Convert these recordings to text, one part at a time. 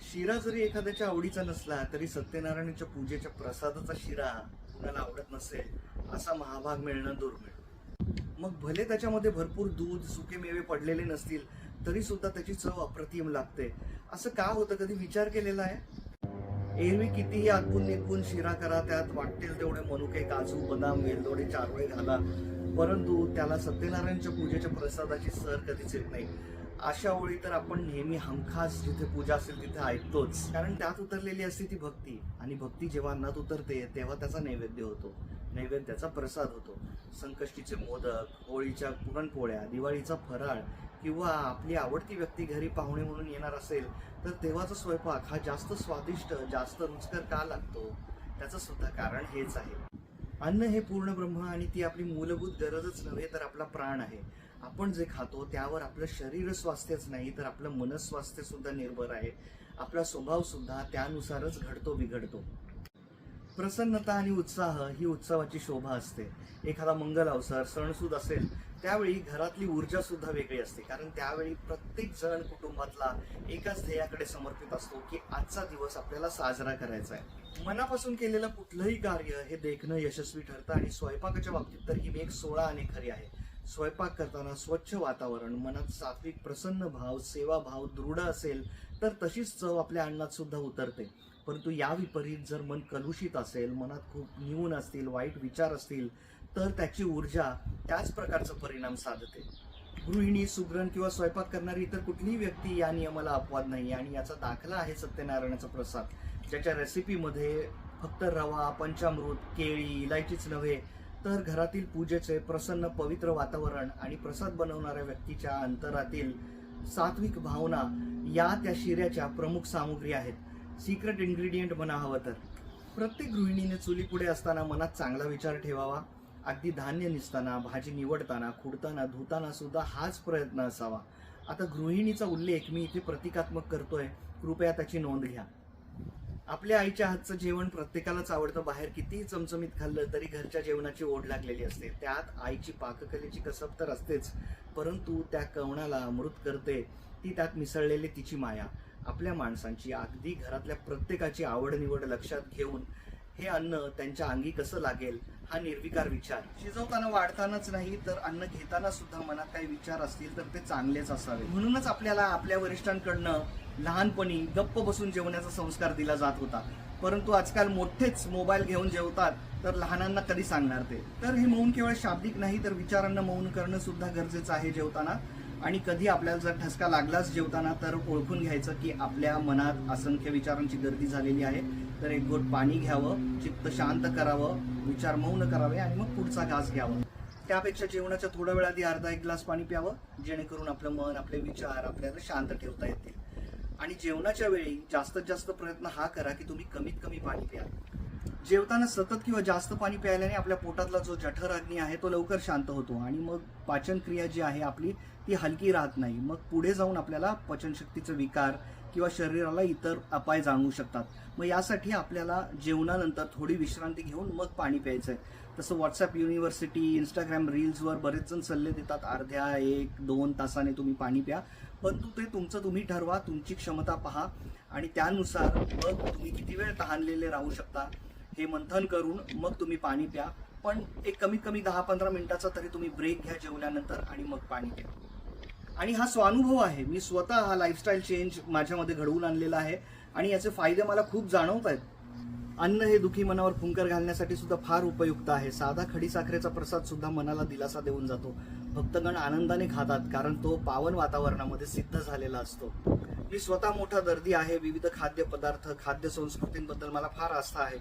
शिरा जरी एखाद्याच्या आवडीचा नसला तरी सत्यनारायणाच्या पूजेच्या प्रसादाचा शिरा कुणाला आवडत नसेल असा महाभाग मिळणं दुर्मिळ. मग भले त्याच्यामध्ये भरपूर दूध सुके मेवे पडलेले नसतील तरी सुद्धा त्याची चव अप्रतिम लागते. असं का होतं? कधी विचार केलेला आहे? एरवी कितीही आतून निघून शिरा करा त्यात वाटतील तेवढे मनुके काजू बदाम वेलदोडे चारोळे घाला. परंतु त्याला सत्यनारायणच्या पूजेच्या प्रसादाची सर कधीच येत नाही. अशा ओळी तर आपण नेहमी हमखास जिथे पूजा असेल तिथे ऐकतोच. कारण त्यात उतरलेली असते ती भक्ती. आणि भक्ती जेव्हा अन्नात उतरते तेव्हा त्याचा नैवेद्य होतो. नैवेद्याचा प्रसाद होतो. संकष्टीचे मोदक होळीच्या पुरणपोळ्या दिवाळीचा फराळ किंवा आपली आवडती व्यक्ती घरी पाहुणे म्हणून येणार असेल तर तेव्हाचा स्वयंपाक हा जास्त स्वादिष्ट जास्त रुचकर का लागतो? त्याचं सुद्धा कारण हेच आहे. अन्न हे पूर्ण ब्रह्म आणि ती आपली मूलभूत गरजच नव्हे तर आपला प्राण आहे. आपण जे खातो त्यावर आपलं शरीर स्वास्थ्यच नाही तर आपलं मनस्वास्थ्य सुद्धा निर्भर आहे. आपला स्वभाव सुद्धा त्यानुसारच घडतो बिघडतो. प्रसन्नता आणि उत्साह ही उत्सवाची शोभा असते. एखादा मंगल अवसर सणसूद असेल त्यावेळी घरातली ऊर्जा सुद्धा वेगळी असते. कारण त्यावेळी प्रत्येक जण कुटुंबातला एकाच ध्येयाकडे समर्पित असतो की आजचा दिवस आपल्याला साजरा करायचा आहे. मनापासून केलेलं कुठलंही कार्य हे देखणं यशस्वी ठरतं आणि स्वयंपाकाच्या बाबतीत तर ही एक सोळा आणि खरी आहे. स्वयंपाक करताना स्वच्छ वातावरण मनात सात्विक प्रसन्न भाव सेवाभाव दृढ असेल तर तशीच चव आपल्या अन्नात सुद्धा उतरते. परंतु या विपरीत जर मन कलुषित असेल मनात खूप न्यून असतील वाईट विचार असतील तर त्याची ऊर्जा त्याच प्रकारचा परिणाम साधते. गृहिणी सुगरण किंवा स्वयंपाक करणारी इतर कुठलीही व्यक्ती या नियमाला अपवाद नाही आणि याचा दाखला आहे सत्यनारायणाचा प्रसाद ज्याच्या रेसिपीमध्ये फक्त रवा पंचामृत केळी इलायचीच नव्हे तर घरातील पूजेचे प्रसन्न पवित्र वातावरण आणि प्रसाद बनवणाऱ्या व्यक्तीच्या अंतरातील सात्विक भावना या त्या शिऱ्याच्या प्रमुख सामुग्री आहेत. सिक्रेट इन्ग्रेडियंट म्हणा हवं तर. प्रत्येक गृहिणीने चुलीपुढे असताना मनात चांगला विचार ठेवावा. अगदी धान्य निसताना भाजी निवडताना खुडताना धुताना सुद्धा हाच प्रयत्न असावा. आता गृहिणीचा उल्लेख मी इथे प्रतिकात्मक करतोय. कृपया त्याची नोंद घ्या. आपल्या आईच्या हातचं जेवण प्रत्येकालाच आवडतं. बाहेर कितीही चमचमीत खाल्लं तरी घरच्या जेवणाची ओढ लागलेली असते. त्यात आईची पाककलेची कसब तर असतेच परंतु त्या कवणाला अमृत करते ती त्यात मिसळलेली तिची माया. आपल्या माणसांची अगदी घरातल्या प्रत्येकाची आवड निवड लक्षात घेऊन हे अन्न त्यांच्या अंगी कसं लागेल? हा निर्विकार विचार. शिजवताना वाढतानाच नाही तर अन्न घेताना सुद्धा मनात काही विचार असतील तर ते चांगलेच असावे. म्हणूनच आपल्याला आपल्या वरिष्ठांकडनं लहानपणी गप्प बसून जेवण्याचा संस्कार दिला जात होता. परंतु आजकाल मोठेच मोबाईल घेऊन जेवतात तर लहानांना कधी सांगणार ते? तर हे मौन केवळ शाब्दिक नाही तर विचारांना मौन करणं सुद्धा गरजेचं आहे जेवताना. आणि कधी आपल्याला जर ठसका लागलाच जेवताना तर ओळखून घ्यायचं की आपल्या मनात असंख्य विचारांची गर्दी झालेली आहे. तर एक घोट पाणी घ्यावं चित्त शांत करावं विचार मौन करावे आणि मग पुढचा घास घ्यावा. त्यापेक्षा जेवणाच्या थोड्या वेळ आधी अर्धा एक ग्लास पाणी प्यावं जेणेकरून आपलं मन आपले विचार आपल्याला शांत ठेवता येतील. आणि जेवणाच्या वेळी जास्तीत जास्त प्रयत्न हा करा की तुम्ही कमीत कमी पाणी प्या. जेवताना सतत किंवा जास्त पाणी प्यायल्याने आपल्या पोटातला जो जठर अग्नी आहे तो लवकर शांत होतो आणि मग पाचनक्रिया जी आहे आपली ती हलकी राहत नाही. मग पुढे जाऊन आपल्याला पचनशक्तीचे विकार किंवा शरीराला इतर अपाय जाणवू शकतात. मग यासाठी आपल्याला जेवणानंतर थोडी विश्रांती घेऊन मग पाणी प्यायचं आहे तसं व्हॉट्सअप युनिव्हर्सिटी इंस्टाग्राम रील्सवर बरेच जण सल्ले देतात अर्ध्या एक दोन तासाने तुम्ही पाणी प्या. परंतु ते तुमचं तुम्ही ठरवा तुमची क्षमता पहा. आणि त्यानुसार मग तुम्ही किती वेळ तहानलेले राहू शकता हे मंथन करून मग तुम्ही पाणी प्या. पण एक कमीत कमी दहा पंधरा मिनिटाचा तरी तुम्ही ब्रेक घ्या जेवल्यानंतर आणि मग पाणी प्या. आणि हा स्वानुभव आहे. मी स्वतः हा लाईफस्टाईल चेंज माझ्यामध्ये घडवून आणलेला आहे आणि याचे फायदे मला खूप जाणवत आहेत. अन्न हे दुखी मनावर फुंकर घालण्यासाठी सुद्धा फार उपयुक्त आहे. साधा खडी साखरेचा प्रसाद सुद्धा मनाला दिलासा देऊन जातो. भक्तगण आनंदाने खातात कारण तो पावन वातावरणामध्ये सिद्ध झालेला असतो. मी स्वतः मोठा दर्दी आहे. विविध खाद्यपदार्थ खाद्य संस्कृतींबद्दल मला फार आस्था आहे.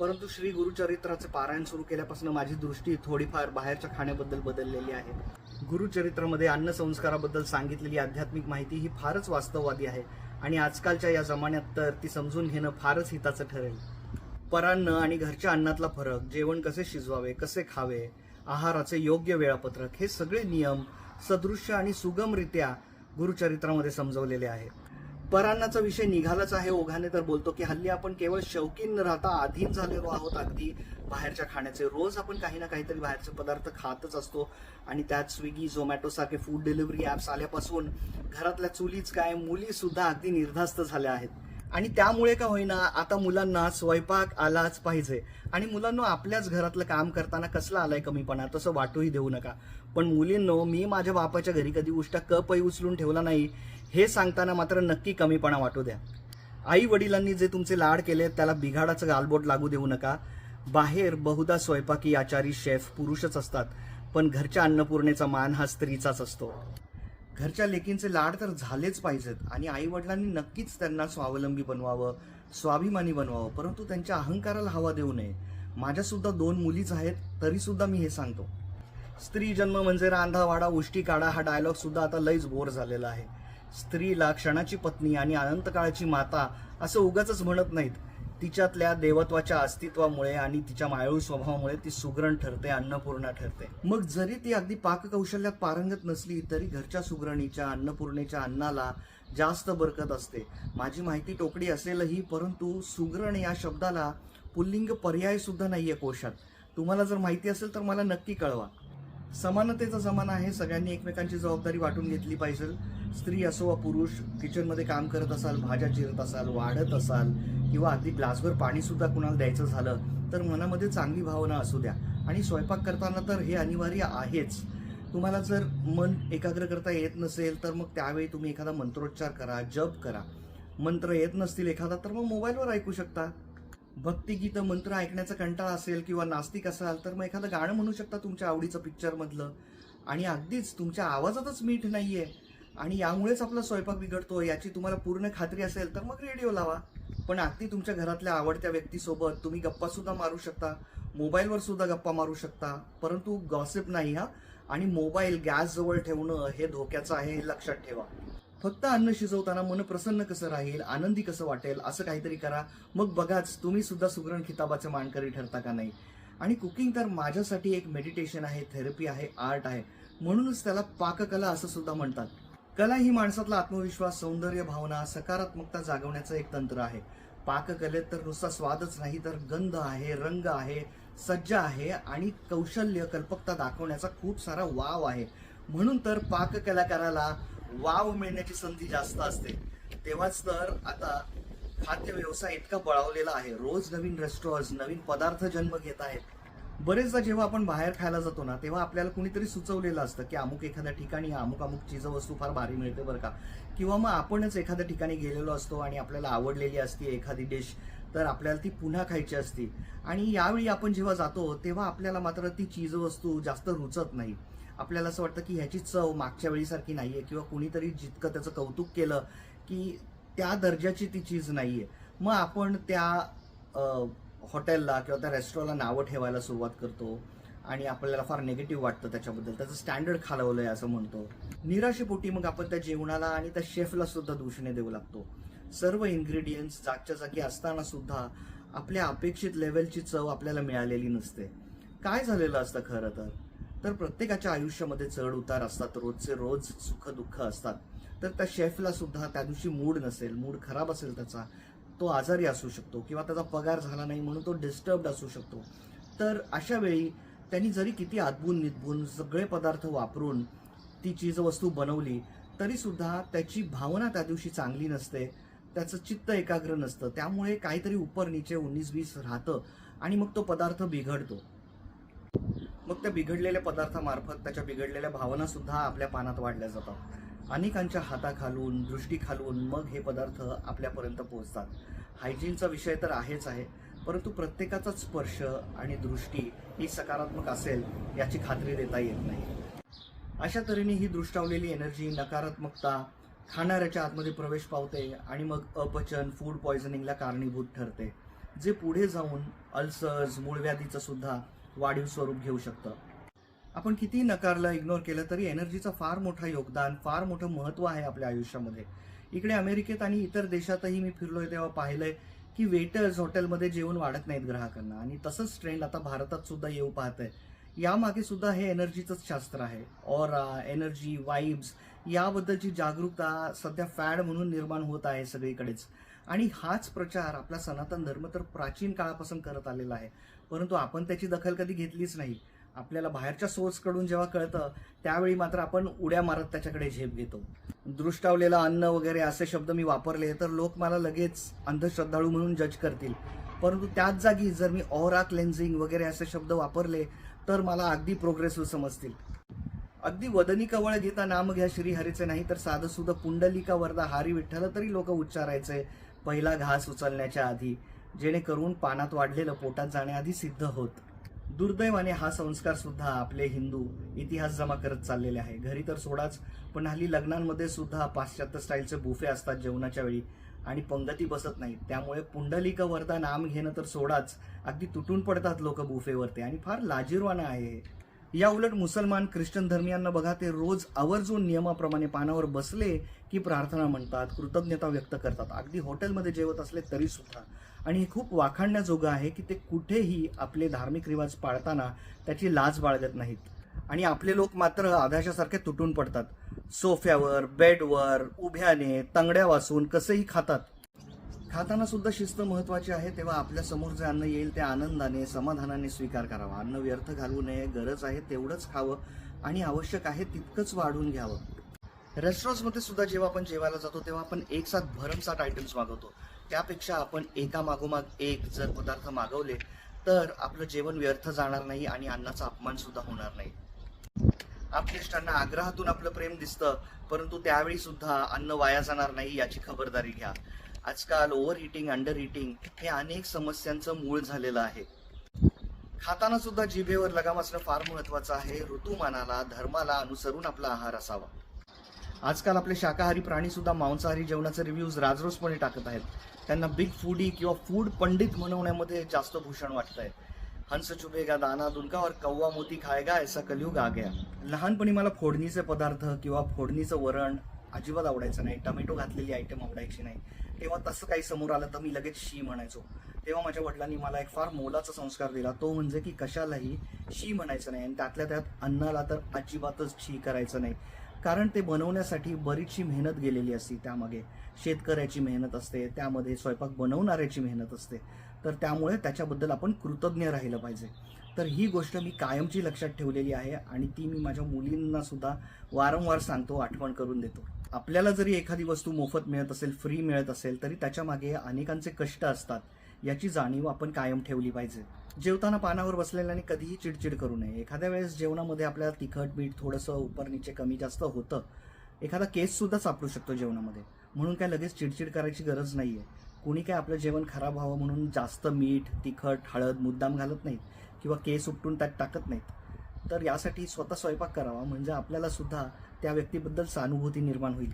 परंतु श्री गुरुचरित्राचे पारायण सुरू केल्यापासून माझी दृष्टी थोडीफार बाहेरच्या खाण्याबद्दल बदललेली आहे. गुरुचरित्रामध्ये अन्नसंस्काराबद्दल सांगितलेली आध्यात्मिक माहिती ही फारच वास्तववादी आहे. आणि आजकालच्या या जमान्यात तर ती समजून घेणं फारच हिताचं ठरेल. परान्न आणि घरच्या अन्नातला फरक जेवण कसे शिजवावे कसे खावे आहाराचे योग्य वेळापत्रक हे सगळे नियम सदृश्य आणि सुगमरित्या गुरुचरित्रामध्ये समजवलेले आहेत. परांनाचा विषय निघालाच आहे. ओघाने तर बोलतो की हल्ली आपण केवळ शौकीन न राहता अधीन झालेलो आहोत. अगदी बाहेरच्या खाण्याचे रोज आपण काही ना काहीतरी बाहेरचे पदार्थ खातच असतो. आणि त्यात स्विगी झोमॅटो सारखे फूड डिलिव्हरी ॲप्स आल्यापासून घरातल्या चुलीच काय मुली सुद्धा अगदी निर्धास्त झाल्या आहेत. आणि त्यामुळे का होईना आता मुलांना स्वयंपाक आलाच पाहिजे. आणि मुलांना आपल्याच घरातलं काम करताना कसला आलाय कमीपणा? तसं वाटूही देऊ नका. पण मुलींनो मी माझ्या बापाच्या घरी कधी उष्टा कपही उचलून ठेवला नाही. हे सांगताना मात्र नक्की कमीपणा वाटू द्या. आई वडिलांनी जे तुमचे लाड केले त्याला बिघाडाचं गालबोट लागू देऊ नका. बाहेर बहुधा स्वयंपाकी आचारी शेफ पुरुषच असतात. पण घरच्या अन्नपूर्णेचा मान हा स्त्रीचाच असतो. घरच्या लेकींचे लाड तर झालेच पाहिजेत आणि आई वडिलांनी नक्कीच त्यांना स्वावलंबी बनवावं स्वाभिमानी बनवावं परंतु त्यांच्या अहंकाराला हवा देऊ नये. माझ्यासुद्धा दोन मुलीच आहेत तरीसुद्धा मी हे सांगतो. स्त्री जन्म म्हणजे रांधा वाडा उष्टी काढा हा डायलॉग सुद्धा आता लईच बोर झालेला आहे. स्त्रीला क्षणाची पत्नी आणि अनंतकाळाची माता असं उगाच म्हणत नाहीत. तिच्यातल्या देवत्वाच्या अस्तित्वामुळे आणि तिच्या मायाळू स्वभावामुळे ती सुगरण ठरते अन्नपूर्णा ठरते. मग जरी ती अगदी पाककौशल्यात पारंगत नसली तरी घरच्या सुगरणीच्या अन्नपूर्णेच्या अन्नाला जास्त बरकत असते. माझी माहिती टोकडी असेलही परंतु सुगरण या शब्दाला पुल्लिंग पर्याय सुद्धा नाहीये कोशात. तुम्हाला जर माहिती असेल तर मला नक्की कळवा. समानतेचा जमाना आहे. सगळ्यांनी एकमेकांची जबाबदारी वाटून घेतली पाहिजे. स्त्री असो वा पुरुष किचनमध्ये काम करत असाल भाज्या चिरत असाल वाढत असाल किंवा अगदी ग्लासभर पाणीसुद्धा कुणाला द्यायचं झालं तर मनामध्ये चांगली भावना असू द्या. आणि स्वयंपाक करताना तर हे अनिवार्य आहेच. तुम्हाला जर मन एकाग्र करता येत नसेल तर मग त्यावेळी तुम्ही एखादा मंत्रोच्चार करा जप करा. मंत्र येत नसतील एखादा तर मग मोबाईलवर ऐकू शकता. भक्तिगीतं मंत्र ऐकण्याचा कंटाळा असेल किंवा नास्तिक असाल तर मग एखादं गाणं म्हणू शकता तुमच्या आवडीचं पिक्चरमधलं. आणि अगदीच तुमच्या आवाजातच मीठ नाही आहे आणि यामुळेच आपला स्वयंपाक बिघडतो याची तुम्हाला पूर्ण खात्री असेल तर मग रेडिओ लावा. पण अगदी तुमच्या घरातल्या आवडत्या व्यक्तीसोबत तुम्ही गप्पा सुद्धा मारू शकता. मोबाईलवर सुद्धा गप्पा मारू शकता. परंतु गॉसिप नाही हा. आणि मोबाईल गॅस जवळ ठेवणं हे धोक्याचं आहे हे लक्षात ठेवा. फक्त अन्न शिजवताना मन प्रसन्न कसं राहील आनंदी कसं वाटेल असं काहीतरी करा. मग बघाच तुम्ही सुद्धा सुगरण खिताबाचे मानकरी ठरता का नाही? आणि कुकिंग तर माझ्यासाठी एक मेडिटेशन आहे थेरपी आहे आर्ट आहे. म्हणूनच त्याला पाककला असं सुद्धा म्हणतात. कला ही माणसातला आत्मविश्वास सौंदर्य भावना सकारात्मकता जागवण्याचं एक तंत्र आहे. पाककलेत तर नुसता स्वादच नाही तर गंध आहे रंग आहे सज्जा आहे आणि कौशल्य कल्पकता दाखवण्याचा खूप सारा वाव आहे. म्हणून तर पाककलाकाराला वाव मिळण्याची संधी जास्त असते. तेव्हाच तर आता खाद्य व्यवसाय इतका बळावलेला आहे. रोज नवीन रेस्टॉरंट नवीन पदार्थ जन्म घेत आहेत. बरेचदा जेव्हा आपण बाहेर खायला जातो ना तेव्हा आपल्याला कुणीतरी सुचवलेलं असतं की अमुक एखाद्या ठिकाणी अमुक अमुक चीज वस्तू फार भारी मिळते बरं का. किंवा मग आपणच एखाद्या ठिकाणी गेलेलो असतो आणि आपल्याला आवडलेली असती एखादी डिश तर आपल्याला ती पुन्हा खायची असती. आणि यावेळी आपण जेव्हा जातो तेव्हा आपल्याला मात्र ती चीज वस्तू जास्त रुचत नाही. आपल्याला असं वाटतं की ह्याची चव मागच्या वेळीसारखी नाही आहे किंवा कुणीतरी जितकं त्याचं कौतुक केलं की त्या दर्जाची ती चीज नाही आहे मग आपण त्या हॉटेलला किंवा त्या रेस्टॉरंटला नावं ठेवायला सुरुवात करतो आणि आपल्याला फार निगेटिव्ह वाटतं त्याच्याबद्दल. त्याचं स्टँडर्ड खालवलंय असं म्हणतो. निराशेपोटी मग आपण त्या जेवणाला आणि त्या शेफला सुद्धा दूषणे देऊ लागतो. सर्व इन्ग्रेडियंट्स जागच्या जागी असताना सुद्धा आपल्या अपेक्षित लेवलची चव आपल्याला मिळालेली नसते. काय झालेलं असतं खरं तर? तर प्रत्येकाच्या आयुष्यामध्ये चढ उतार असतात रोजचे रोज सुख दुःख असतात. तर त्या शेफला सुद्धा त्या दिवशी मूड नसेल मूड खराब असेल त्याचा तो आजारी असू शकतो किंवा त्याचा पगार झाला नाही म्हणून तो डिस्टर्ब्ड असू शकतो. तर अशा वेळी त्यांनी जरी किती आदबून निदबून सगळे पदार्थ वापरून ती चीज वस्तू बनवली तरीसुद्धा त्याची भावना त्या दिवशी चांगली नसते. त्याचं चित्त एकाग्र नसतं. त्यामुळे काहीतरी उपर नीचे उन्नीस वीस राहतं आणि मग तो पदार्थ बिघडतो. मग त्या बिघडलेल्या पदार्थामार्फत त्याच्या बिघडलेल्या भावनासुद्धा आपल्या पानात वाढल्या जातात. अनेकांच्या हाताखालून दृष्टीखालून मग हे पदार्थ आपल्यापर्यंत पोहोचतात. हायजीनचा विषय तर आहेच आहे परंतु प्रत्येकाचाच स्पर्श आणि दृष्टी ही सकारात्मक असेल याची खात्री देता येत नाही. अशा तऱ्हेने ही दृष्टावलेली एनर्जी नकारात्मकता खाणाऱ्याच्या आतमध्ये प्रवेश पावते आणि मग अपचन फूड पॉयझनिंगला कारणीभूत ठरते जे पुढे जाऊन अल्सर्स मूळव्याधीचं सुद्धा वाढीव स्वरूप घेऊ शकतं. आपण किती नकारलं इग्नोर केलं तरी एनर्जीचं फार मोठं योगदान फार मोठं महत्त्व आहे आपल्या आयुष्यामध्ये. इकडे अमेरिकेत आणि इतर देशातही मी फिरलोय तेव्हा पाहिलंय की वेटर्स हॉटेलमध्ये जेवण वाढत नाहीत ग्राहकांना. आणि तसंच ट्रेंड आता भारतात सुद्धा येऊ पाहत आहे यामागे सुद्धा हे एनर्जीचंच शास्त्र आहे. और एनर्जी वाईब्स याबद्दलची जागरूकता सध्या फॅड म्हणून निर्माण होत आहे सगळीकडेच. आणि हाच प्रचार आपला सनातन धर्म तर प्राचीन काळापासून करत आलेला आहे. परंतु आपण त्याची दखल कधी घेतलीच नाही. आपल्याला बाहेरच्या सोर्सकडून जेव्हा कळतं त्यावेळी मात्र आपण उड्या मारत त्याच्याकडे झेप घेतो. दृष्टावलेलं अन्न वगैरे असे शब्द मी वापरले तर लोक मला लगेच अंधश्रद्धाळू म्हणून जज करतील. परंतु त्याच जागी जर मी ऑरा क्लेन्झिंग वगैरे असे शब्द वापरले तर मला अगदी प्रोग्रेसिव्ह समजतील. अगदी वदनी कवळ घेता नाम घ्या श्री हरीचे नाही तर साधं सुद्धा पुंडलिका वरदा हारी विठ्ठल तरी लोक उच्चारायचे पहिला घास उचलण्याच्या आधी जेणेकरून पानात वाढलेलं पोटात जाण्याआधी सिद्ध होत. दुर्दैवाने हा संस्कार सुद्धा आपले हिंदू इतिहास जमा करत चाललेले आहे. घरी तर सोडाच पण हल्ली लग्नांमध्ये सुद्धा पाश्चात्य स्टाईलचे बुफे असतात जेवणाच्या वेळी आणि पंगती बसत नाहीत. त्यामुळे पुंडलिक वरदा नाम घेणं तर सोडाच अगदी तुटून पडतात लोक बुफेवरती आणि फार लाजीरवाणं आहे या उलट मुसलमान ख्रिश्चन धर्मियांना बघा ते रोज आवर्जून नियमाप्रमाणे पानावर बसले की प्रार्थना म्हणतात कृतज्ञता व्यक्त करतात. अगदी हॉटेलमध्ये जेवत असले तरी सुद्धा. आणि हे खूप वाखाणण्याजोगं आहे की ते कुठेही आपले धार्मिक रिवाज पाळताना त्याची लाज बाळगत नाहीत. आणि आपले लोक मात्र आधाशासारखे तुटून पडतात. सोफ्यावर बेडवर उभ्याने तंगड्या वासून कसेही खातात. खाताना सुद्धा शिस्त महत्वाची आहे तेव्हा आपल्यासमोर जे अन्न येईल ते आनंदाने समाधानाने स्वीकार करावा. अन्न व्यर्थ घालू नये गरज आहे तेवढंच खावं आणि आवश्यक आहे तितकंच वाढून घ्यावं. रेस्टॉरंट्समध्ये सुद्धा जेव्हा आपण जेवायला जातो तेव्हा आपण एक साथ भरमसाठ आयटम्स मागवतो. त्यापेक्षा आपण एका मागोमाग एक जर पदार्थ मागवले तर आपलं जेवण व्यर्थ जाणार नाही आणि अन्नाचा अपमान सुद्धा होणार नाही. आपल्या आग्रहातून आपलं प्रेम दिसतं परंतु त्यावेळी सुद्धा अन्न वाया जाणार नाही याची खबरदारी घ्या. आजकाल ओव्हर हिटिंग अंडर हिटिंग हे अनेक समस्यांचं मूळ झालेलं आहे. खाताना सुद्धा जिभेवर लगाम असणं फार महत्वाचं आहे. ऋतुमानाला धर्माला अनुसरून आपला आहार असावा. आजकाल आपले शाकाहारी प्राणी सुद्धा मांसाहारी जेवणाचे रिव्ह्यूज राजरोसपणे टाकत आहेत. त्यांना बिग फूडी किंवा फूड पंडित म्हणवण्यामध्ये जास्त भूषण वाटतंय. हंस चुबेगा दाना दुनका और कौवा मोती खायगा ऐसा कलयुग आ गया. लहानपणी मला फोडणीचे पदार्थ किंवा फोडणीचं वरण अजिबात आवडायचं नाही. टमॅटो घातलेली आयटम आवडायची नाही. तेव्हा तसं काही समोर आलं तर मी लगेच शी म्हणायचो. तेव्हा माझ्या वडिलांनी मला एक फार मोलाचा संस्कार दिला. तो म्हणजे की कशालाही शी म्हणायचं नाही आणि त्यातल्या त्यात अन्नाला तर अजिबातच शी करायचं नाही. कारण ते बनवण्यासाठी बरीचशी मेहनत गेलेली असते त्यामागे. शेतकऱ्याची मेहनत असते त्यामध्ये स्वयंपाक बनवणाऱ्याची मेहनत असते. तर त्यामुळे त्याच्याबद्दल आपण कृतज्ञ राहिलं पाहिजे. तर ही गोष्ट मी कायमची लक्षात ठेवलेली आहे आणि ती मी माझ्या मुलींना सुद्धा वारंवार सांगतो आठवण करून देतो. आपल्याला जरी एखादी वस्तू मोफत मिळत असेल फ्री मिळत असेल तरी त्याच्यामागे अनेकांचे कष्ट असतात. याची जाणीव आपण कायम ठेवली पाहिजे. जेवताना पानावर बसलेल्याने कधीही चिडचिड करू नये. एखाद्या वेळेस जेवणामध्ये आपल्याला तिखट मीठ थोडंसं उपर नीचे कमी जास्त होतं. एखादा केससुद्धा सापडू शकतो जेवणामध्ये. म्हणून काय लगेच चिडचिड करायची गरज नाही आहे कुणी काय आपलं जेवण खराब व्हावं म्हणून जास्त मीठ तिखट हळद मुद्दाम घालत नाहीत किंवा केस उपटून त्यात टाकत नाहीत. तर यासाठी स्वतः स्वयंपाक करावा. म्हणजे आपल्याला सुद्धा त्या व्यक्तीबद्दल सहानुभूती निर्माण होईल.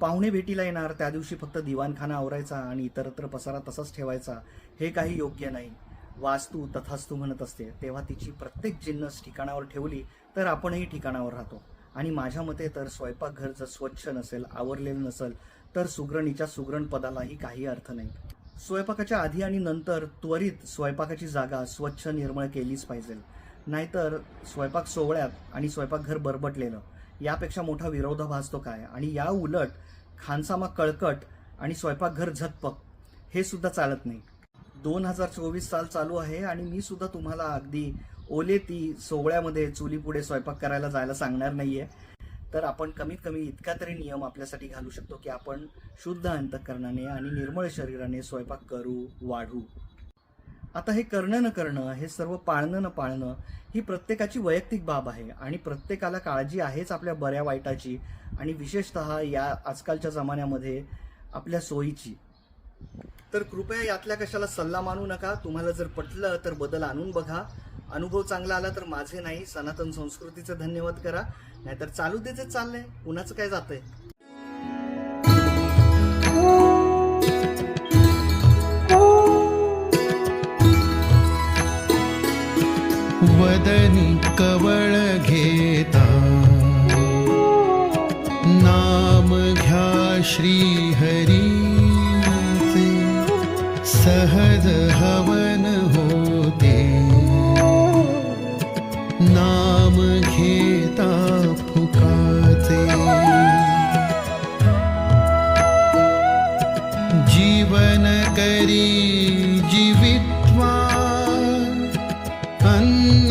पाहुणे भेटीला येणार त्या दिवशी फक्त दिवाणखाना आवरायचा आणि इतरत्र पसारा तसाच ठेवायचा हे काही योग्य नाही. वास्तू तथास्तू म्हणत असते. तेव्हा तिची प्रत्येक जिन्नस ठिकाणावर ठेवली तर आपणही ठिकाणावर राहतो. आणि माझ्या मते तर स्वयंपाकघर जर स्वच्छ नसेल आवरलेलं नसेल तर सुगरणीच्या सुगरण पदालाही काही अर्थ नाही. स्वयंपाकाच्या आधी आणि नंतर त्वरित स्वयंपाकाची जागा स्वच्छ निर्मळ केलीच पाहिजे. नाहीतर स्वयंपाक सोहळ्यात आणि स्वयंपाकघर बरबटलेलं यापेक्षा मोठा विरोधाभास तो काय? आणि या उलट खानसामा कळकट आणि स्वयंपाकघर झकपक हे सुद्धा चालत नाही. दोन हजार चोवीस साल चालू आहे आणि मी सुद्धा तुम्हाला अगदी ओले ती सोहळ्यामध्ये चुलीपुढे स्वयंपाक करायला जायला सांगणार नाहीये. तर आपण कमीत कमी इतका तरी नियम आपल्यासाठी घालू शकतो की आपण शुद्ध अंतकरणाने आणि निर्मळ शरीराने स्वयंपाक करू वाढू. आता हे करणं न करणं हे सर्व पाळणं न पाळणं ही प्रत्येकाची वैयक्तिक बाब आहे आणि प्रत्येकाला काळजी आहेच आपल्या बऱ्या वाईटाची आणि विशेषतः या आजकालच्या जमान्यामध्ये आपल्या सोयीची. तर कृपया यातल्या कशाला सल्ला मानू नका. तुम्हाला जर पटलं तर बदल आणून बघा. अनुभव चांगला आला तर माझे नाही. सनातन संस्कृतीचं धन्यवाद करा. नाहीतर चालू दे जे चाललंय. कुणाचं काय जातंय? वदनी कवळ घेता। नाम घ्या श्री हरीचे सहज हवन होते। नाम घेता फुकाचे। जीवन करी one